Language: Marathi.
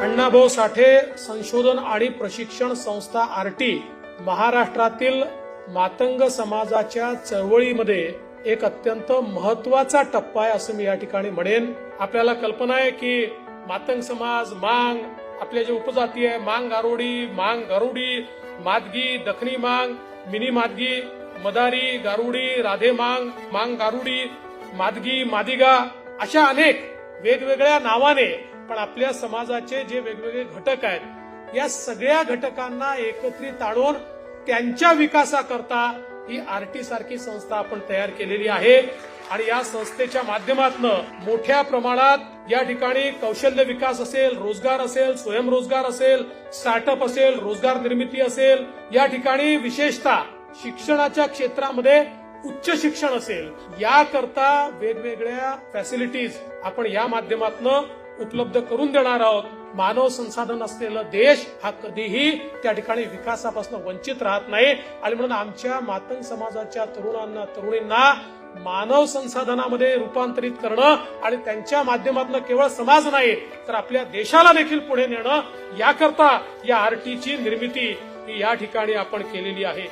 अण्णाभाऊ साठे संशोधन आणि प्रशिक्षण संस्था आरटी महाराष्ट्रातील मातंग समाजाच्या चळवळीमध्ये एक अत्यंत महत्त्वाचा टप्पा आहे असं मी या ठिकाणी म्हणेन. आपल्याला कल्पना आहे की मातंग समाज मांग आपल्या जे उपजाती आहे मांग गारोडी मांग गारुडी मादगी दखनी मांग मिनी मादगी मदारी गारुडी राधे मांग मांग गारुडी मादगी मादिगा अशा अनेक वेगवेगळ्या नावाने पण आपल्या समाजाचे जे वेगवेगळे घटक आहेत या सगळ्या घटकांना एकत्रित आणून त्यांच्या विकासाकरता ही आरटी सारखी संस्था आपण तयार केलेली आहे. आणि या संस्थेच्या माध्यमातून मोठ्या प्रमाणात या ठिकाणी कौशल्य विकास असेल रोजगार असेल स्वयंरोजगार असेल स्टार्टअप असेल रोजगार निर्मिती असेल या ठिकाणी विशेषतः शिक्षणाच्या क्षेत्रामध्ये उच्च शिक्षण असेल याकरता वेगवेगळ्या फॅसिलिटीज आपण या माध्यमातून उपलब्ध करून देणार आहोत. मानव संसाधन असलेला देश हा कधीही त्या ठिकाणी विकासापासून वंचित राहत नाही. आणि म्हणून आमच्या मातंग समाजाच्या तरुणांना तरुणींना मानव संसाधनामध्ये रूपांतरित करणं आणि त्यांच्या माध्यमातून केवळ समाज नाही तर आपल्या देशाला देखील पुढे नेणं याकरता या आरटीची निर्मिती ही या ठिकाणी आपण केलेली आहे.